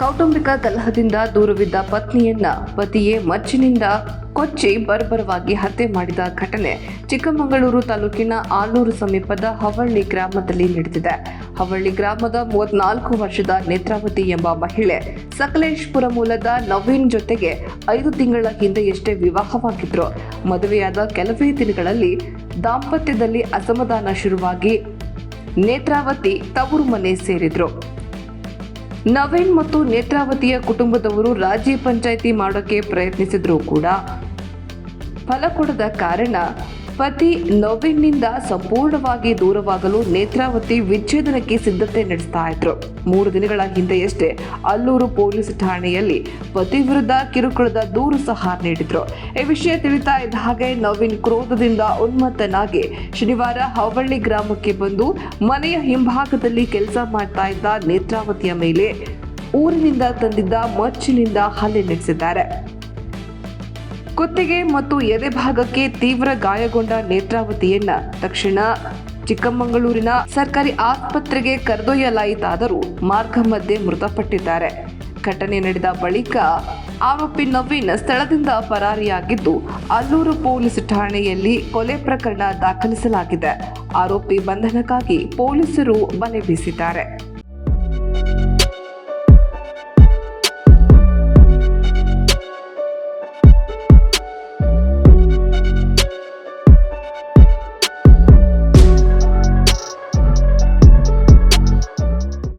ಕೌಟುಂಬಿಕ ಕಲಹದಿಂದ ದೂರವಿದ್ದ ಪತ್ನಿಯನ್ನ ಪತಿಯೇ ಮಚ್ಚಿನಿಂದ ಕೊಚ್ಚಿ ಬರ್ಬರವಾಗಿ ಹತ್ಯೆ ಮಾಡಿದ ಘಟನೆ ಚಿಕ್ಕಮಗಳೂರು ತಾಲೂಕಿನ ಆಲೂರು ಸಮೀಪದ ಹವಳ್ಳಿ ಗ್ರಾಮದಲ್ಲಿ ನಡೆದಿದೆ. ಹವಳ್ಳಿ ಗ್ರಾಮದ ಮೂವತ್ನಾಲ್ಕು ವರ್ಷದ ನೇತ್ರಾವತಿ ಎಂಬ ಮಹಿಳೆ ಸಕಲೇಶ್ಪುರ ಮೂಲದ ನವೀನ್ ಜೊತೆಗೆ ಐದು ತಿಂಗಳ ಹಿಂದೆಯಷ್ಟೇ ವಿವಾಹವಾಗಿದ್ರು. ಮದುವೆಯಾದ ಕೆಲವೇ ದಿನಗಳಲ್ಲಿ ದಾಂಪತ್ಯದಲ್ಲಿ ಅಸಮಾಧಾನ ಶುರುವಾಗಿ ನೇತ್ರಾವತಿ ತವರು ಮನೆ ಸೇರಿದ್ರು. ನವೀನ್ ಮತ್ತು ನೇತ್ರಾವತಿಯ ಕುಟುಂಬದವರು ರಾಜ್ಯ ಪಂಚಾಯಿತಿ ಮಾಡೋಕೆ ಪ್ರಯತ್ನಿಸಿದ್ರು ಕೂಡ ಫಲ ಕೊಡದ ಕಾರಣ ಪತಿ ನವೀನ್ನಿಂದ ಸಂಪೂರ್ಣವಾಗಿ ದೂರವಾಗಲು ನೇತ್ರಾವತಿ ವಿಚ್ಛೇದನಕ್ಕೆ ಸಿದ್ಧತೆ ನಡೆಸ್ತಾ ಇದ್ರು. ಮೂರು ದಿನಗಳ ಹಿಂದೆಯಷ್ಟೇ ಅಲ್ಲೂರು ಪೊಲೀಸ್ ಠಾಣೆಯಲ್ಲಿ ಪತಿ ವಿರುದ್ಧ ಕಿರುಕುಳದ ದೂರು ಸಹ ನೀಡಿದ್ರು. ಈ ವಿಷಯ ತಿಳಿತಾ ಇದ್ದ ಹಾಗೆ ನವೀನ್ ಕ್ರೋಧದಿಂದ ಉನ್ಮತ್ತನಾಗಿ ಶನಿವಾರ ಹವಳ್ಳಿ ಗ್ರಾಮಕ್ಕೆ ಬಂದು ಮನೆಯ ಹಿಂಭಾಗದಲ್ಲಿ ಕೆಲಸ ಮಾಡ್ತಾ ಇದ್ದ ನೇತ್ರಾವತಿಯ ಮೇಲೆ ಊರಿನಿಂದ ತಂದಿದ್ದ ಮಚ್ಚಿನಿಂದ ಹಲ್ಲೆ ನಡೆಸಿದ್ದಾರೆ. ಕುತ್ತಿಗೆ ಮತ್ತು ಎದೆ ಭಾಗಕ್ಕೆ ತೀವ್ರ ಗಾಯಗೊಂಡ ನೇತ್ರಾವತಿಯನ್ನ ತಕ್ಷಣ ಚಿಕ್ಕಮಗಳೂರಿನ ಸರ್ಕಾರಿ ಆಸ್ಪತ್ರೆಗೆ ಕರೆದೊಯ್ಯಲಾಯಿತಾದರೂ ಮಾರ್ಗ ಮಧ್ಯೆ ಮೃತಪಟ್ಟಿದ್ದಾರೆ. ಘಟನೆ ನಡೆದ ಬಳಿಕ ಆರೋಪಿ ನವೀನ್ ಸ್ಥಳದಿಂದ ಪರಾರಿಯಾಗಿದ್ದು, ಅಲ್ಲೂರು ಪೊಲೀಸ್ ಠಾಣೆಯಲ್ಲಿ ಕೊಲೆ ಪ್ರಕರಣ ದಾಖಲಿಸಲಾಗಿದೆ. ಆರೋಪಿ ಬಂಧನಕ್ಕಾಗಿ ಪೊಲೀಸರು ಬಲೆ ಬೀಸಿದ್ದಾರೆ.